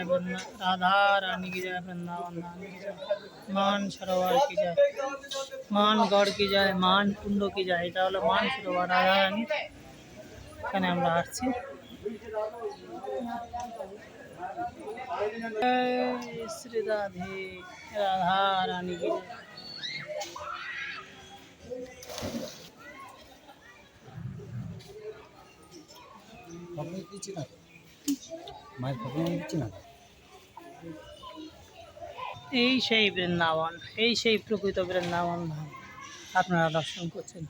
जय वृंदा राधा रानी की जय वृंदावन धाम की जय মান সরোবর কি জয় মান গড় কি জয় মান কুণ্ড কি জয় এটা হলো মান সরোবর রাধা রানী এখানে আমরা আসছি জয় শ্রী রাধে রাধা রানী কি জয় ফটো দিচ্ছি না মায়ের ফটো দিচ্ছি না এই সেই বৃন্দাবন এই সেই প্রকৃত বৃন্দাবন ধাম। আপনারা দর্শন করছেন।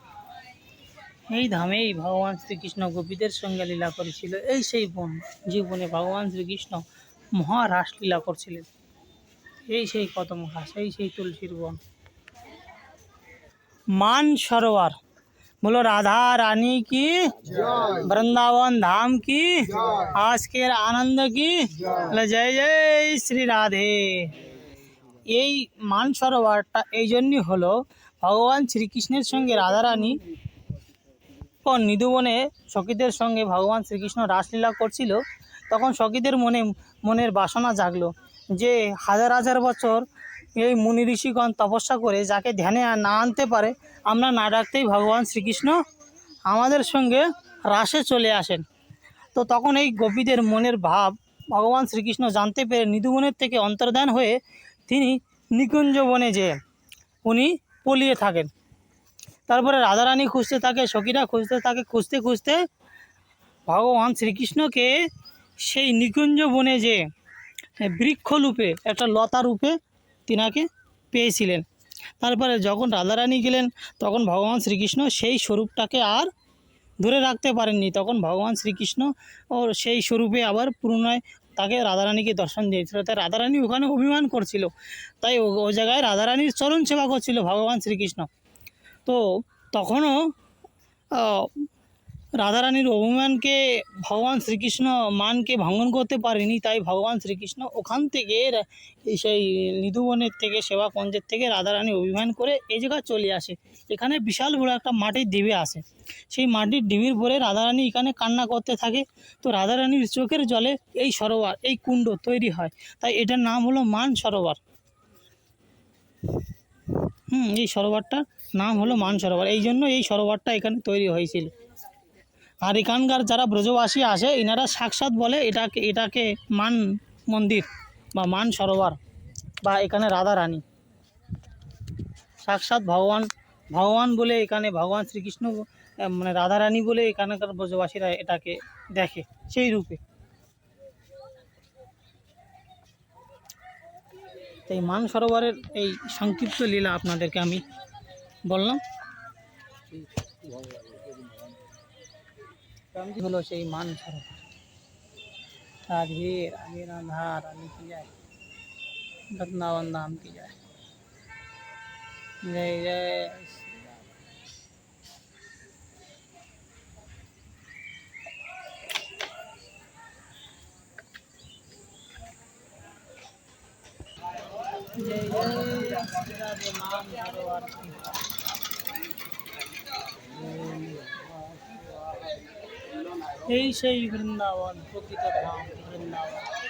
এই ধামেই ভগবান শ্রীকৃষ্ণ গোপীদের সঙ্গে লীলা করেছিল। এই সেই বন, জীবনে ভগবান শ্রীকৃষ্ণ মহারাস লীলা করছিলেন। এই সেই কদম ঘাস এই সেই তুলসীর বন। মান সরোবর বলো রাধা রানী কি वृंदावन धाम की आज के आनंद की বলে জয় জয় শ্রী রাধে এই মান সরোবরটা এই জন্যই হলো ভগবান শ্রীকৃষ্ণের সঙ্গে রাধারানী ও নিধুবনে সখীদের সঙ্গে ভগবান শ্রীকৃষ্ণ রাসলীলা করছিল তখন সখীদের মনে মনের বাসনা জাগলো যে হাজার হাজার বছর এই মুনি ঋষিগণ তপস্যা করে যাকে ধ্যানে না আনতে পারে, আমরা না ডাকতেই ভগবান শ্রীকৃষ্ণ আমাদের সঙ্গে রাসে চলে আসেন। তো তখন এই গোপীদের মনের ভাব ভগবান শ্রীকৃষ্ণ জানতে পেরে নিধুবনের থেকে অন্তর্ধান হয়ে তিনি নিকুঞ্জ বনে যে উনি পলিয়ে থাকেন। তারপরে রাধারানী খুঁজতে থাকে, সখীরা খুঁজতে থাকে, খুঁজতে খুঁজতে ভগবান শ্রীকৃষ্ণকে সেই নিকুঞ্জ বনে যে বৃক্ষরূপে, একটা লতা রূপে তিনাকে পেয়েছিলেন। তারপরে যখন রাধারানী গেলেন, তখন ভগবান শ্রীকৃষ্ণ সেই স্বরূপটাকে আর ধরে রাখতে পারেননি। তখন ভগবান শ্রীকৃষ্ণ ও সেই স্বরূপে আবার পুনরায় তাকে রাধারানীকে দর্শন দিয়েছিল। তাই রাধারানী ওখানে অভিমান করছিল। তাই ও জায়গায় রাধারানীর চরণ সেবা করছিল ভগবান শ্রীকৃষ্ণ। তো তখনও রাধারানীর অভিমানকে ভগবান শ্রীকৃষ্ণ মানকে ভঙ্গন করতে পারেনি, তাই ভগবান শ্রীকৃষ্ণ ওখান থেকে এই সেই নিধুবনের থেকে সেবা কুঞ্জের থেকে রাধারানী অভিমান করে এই জায়গায় চলে আসে। এখানে বিশাল বড় একটা মাটির ডিবে আসে। সেই মাটির ডিবির পরে রাধারানী এখানে কান্না করতে থাকে। তো রাধারানীর চোখের জলে এই সরোবর, এই কুণ্ড তৈরি হয়। তাই এটার নাম হলো মান সরোবর। হুম, এই সরোবরটার নাম হলো মান সরোবর। এই জন্য এই সরোবরটা এখানে তৈরি হয়েছিল। আর এখানকার যারা ব্রজবাসী আসে, এনারা সাক্ষাৎ বলে এটাকে এটাকে মান মন্দির বা মান সরোবর বা এখানে রাধা রানী। সাক্ষাৎ ভগবান ভগবান বলে এখানে ভগবান শ্রীকৃষ্ণ মানে রাধা রানী বলে এখানকার ব্রজবাসীরা এটাকে দেখে সেই রূপে। তো এই মান সরোবরের এই সংক্ষিপ্ত লীলা আপনাদেরকে আমি বললাম। হলো সেই মান সরোবর রাধে রাধে রাধা রানী কি যায় वृंदावन धाम की जय जय जय श्री राम। जय जय श्री राधे मान এই সেই বৃন্দাবন প্রকৃত ধাম বৃন্দাবন।